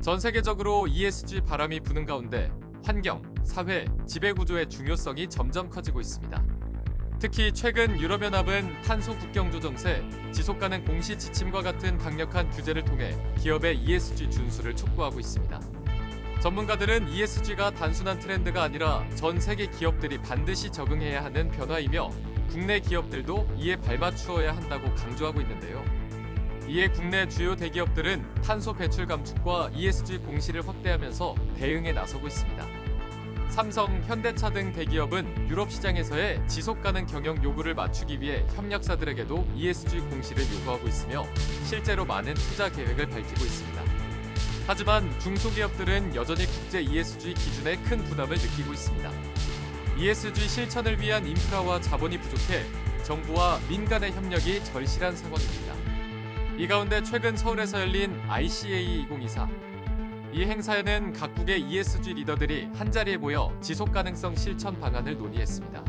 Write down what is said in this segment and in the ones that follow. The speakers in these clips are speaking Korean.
전 세계적으로 ESG 바람이 부는 가운데 환경, 사회, 지배구조의 중요성이 점점 커지고 있습니다. 특히 최근 유럽연합은 탄소 국경 조 정세, 지속가능 공시 지침과 같은 강력한 규제를 통해 기업의 ESG 준수를 촉구하고 있습니다. 전문가들은 ESG가 단순한 트렌드가 아니라 전 세계 기업들이 반드시 적응해야 하는 변화이며 국내 기업들도 이에 발맞추어야 한다고 강조하고 있는데요. 이에 국내 주요 대기업들은 탄소 배출 감축과 ESG 공시를 확대하면서 대응에 나서고 있습니다. 삼성, 현대차 등 대기업은 유럽 시장에서의 지속 가능 경영 요구를 맞추기 위해 협력사들에게도 ESG 공시를 요구하고 있으며 실제로 많은 투자 계획을 밝히고 있습니다. 하지만 중소기업들은 여전히 국제 ESG 기준에 큰 부담을 느끼고 있습니다. ESG 실천을 위한 인프라와 자본이 부족해 정부와 민간의 협력이 절실한 상황입니다. 이 가운데 최근 서울에서 열린 ICA 2024 이 행사에는 각국의 ESG 리더들이 한자리에 모여 지속 가능성 실천 방안을 논의했습니다.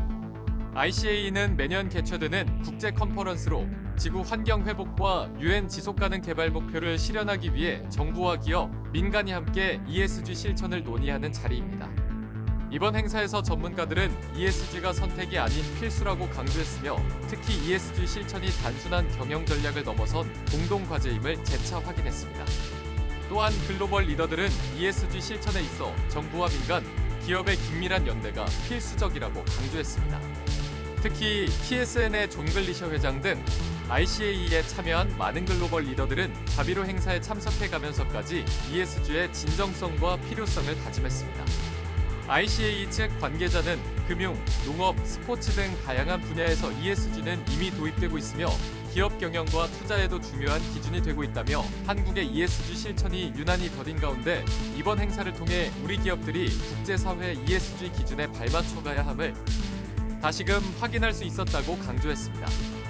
ICA는 매년 개최되는 국제 컨퍼런스로 지구 환경 회복과 유엔 지속 가능 개발 목표를 실현하기 위해 정부와 기업, 민간이 함께 ESG 실천을 논의하는 자리입니다. 이번 행사에서 전문가들은 ESG가 선택이 아닌 필수라고 강조했으며 특히 ESG 실천이 단순한 경영 전략을 넘어선 공동 과제임을 재차 확인했습니다. 또한 글로벌 리더들은 ESG 실천에 있어 정부와 민간, 기업의 긴밀한 연대가 필수적이라고 강조했습니다. 특히 TSN의 존 글리셔 회장 등 ICAE에 참여한 많은 글로벌 리더들은 자비로 행사에 참석해 가면서까지 ESG의 진정성과 필요성을 다짐했습니다. ICAE 측 관계자는 금융, 농업, 스포츠 등 다양한 분야에서 ESG는 이미 도입되고 있으며 기업 경영과 투자에도 중요한 기준이 되고 있다며 한국의 ESG 실천이 유난히 더딘 가운데 이번 행사를 통해 우리 기업들이 국제사회 ESG 기준에 발맞춰 가야 함을 다시금 확인할 수 있었다고 강조했습니다.